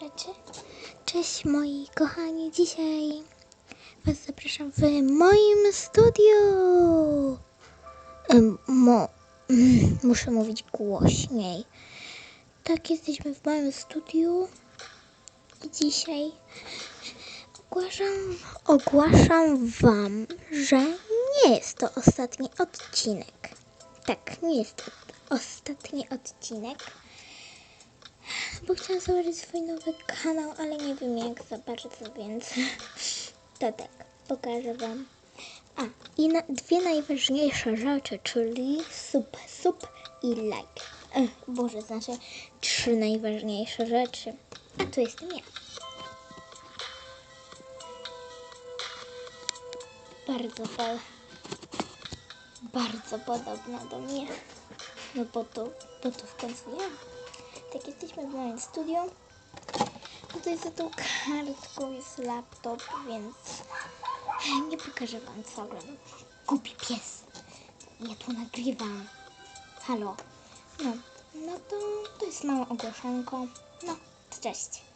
rzeczy. Cześć moi kochani, dzisiaj Was zapraszam w moim studiu. Mo, muszę mówić głośniej. Tak, jesteśmy w moim studiu i dzisiaj ogłaszam, ogłaszam Wam, że nie jest to ostatni odcinek. Tak, nie jest to ostatni odcinek. Bo chciałam założyć swój nowy kanał, ale nie wiem jak za bardzo, więc to tak, pokażę Wam. A, i na, dwie najważniejsze rzeczy, czyli sub, sub i like. Ech, Boże, znaczy trzy najważniejsze rzeczy. A tu jestem ja. Bardzo fal. Bardzo podobna do mnie. No bo to, bo to w końcu ja. Tak, jesteśmy w moim studiu. Tutaj za tą kartką jest laptop, więc nie pokażę wam co robię. Głupi pies. Ja tu nagrywam. Halo. No, no to, to jest małe ogłoszonko. No, cześć.